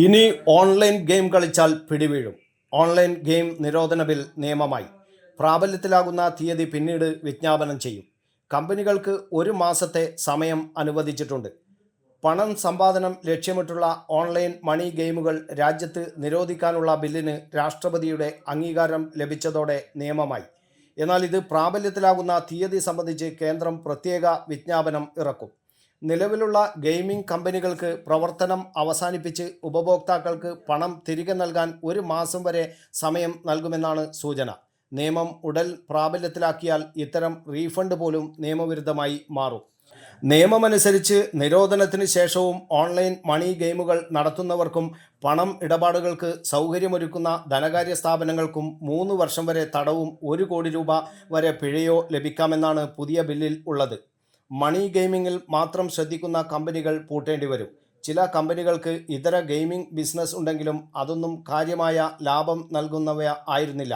ഇനി online game കളിച്ചാൽ പിടിവീഴും. ഓൺലൈൻ ഗെയിം നിരോധന ബിൽ നിയമമായി. പ്രാബല്യത്തിലാകുന്ന തീയതി പിന്നീട് വിജ്ഞാപനം ചെയ്യും. കമ്പനികൾക്ക് ഒരു മാസത്തെ സമയം അനുവദിച്ചിട്ടുണ്ട്. പണം സമ്പാദനം ലക്ഷ്യമിട്ടുള്ള ഓൺലൈൻ മണി ഗെയിമുകൾ രാജ്യത്ത് നിരോധിക്കാനുള്ള ബില്ലിന് രാഷ്ട്രപതിയുടെ അംഗീകാരം ലഭിച്ചതോടെ നിയമമായി. എന്നാൽ ഇത് പ്രാബല്യത്തിലാകുന്ന തീയതി സംബന്ധിച്ച് കേന്ദ്രം പ്രത്യേക വിജ്ഞാപനം ഇറക്കും. നിലവിലുള്ള ഗെയിമിംഗ് കമ്പനികൾക്ക് പ്രവർത്തനം അവസാനിപ്പിച്ച് ഉപഭോക്താക്കൾക്ക് പണം തിരികെ നൽകാൻ ഒരു മാസം വരെ സമയം നൽകുമെന്നാണ് സൂചന. നിയമം ഉടൻ പ്രാബല്യത്തിലാക്കിയാൽ ഇത്തരം റീഫണ്ട് പോലും നിയമവിരുദ്ധമായി മാറും. നിയമമനുസരിച്ച് നിരോധനത്തിന് ശേഷവും ഓൺലൈൻ മണി ഗെയിമുകൾ നടത്തുന്നവർക്കും പണം ഇടപാടുകൾക്ക് സൗകര്യമൊരുക്കുന്ന ധനകാര്യ സ്ഥാപനങ്ങൾക്കും മൂന്ന് വർഷം വരെ തടവും ഒരു കോടി രൂപ വരെ പിഴയോ ലഭിക്കാമെന്നാണ് പുതിയ ബില്ലിൽ ഉള്ളത്. മണി ഗെയിമിങ്ങിൽ മാത്രം ശ്രദ്ധിക്കുന്ന കമ്പനികൾ പൂട്ടേണ്ടി വരും. ചില കമ്പനികൾക്ക് ഇതര ഗെയിമിംഗ് ബിസിനസ് ഉണ്ടെങ്കിലും അതൊന്നും കാര്യമായ ലാഭം നൽകുന്നവ ആയിരുന്നില്ല.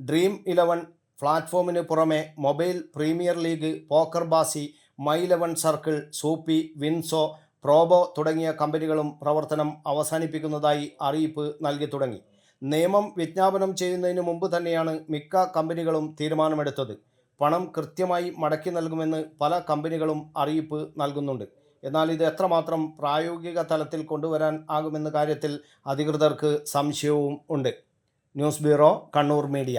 ഡ്രീം ഇലവൻ പ്ലാറ്റ്ഫോമിന് പുറമെ Mobile Premier League poker Baazi My Eleven Circle Zupee WinZO Probo തുടങ്ങിയ കമ്പനികളും പ്രവർത്തനം അവസാനിപ്പിക്കുന്നതായി അറിയിപ്പ് നൽകി തുടങ്ങി. നിയമം വിജ്ഞാപനം ചെയ്യുന്നതിന് മുമ്പ് തന്നെയാണ് മിക്ക കമ്പനികളും തീരുമാനമെടുത്തത്. പണം കൃത്യമായി മടക്കി നൽകുമെന്ന് പല കമ്പനികളും അറിയിപ്പ് നൽകുന്നുണ്ട്. എന്നാൽ ഇത് എത്രമാത്രം പ്രായോഗിക തലത്തിൽ കൊണ്ടുവരാൻ ആകുമെന്ന കാര്യത്തിൽ അധികൃതർക്ക് സംശയവും ഉണ്ട്. News bureau Kannur media.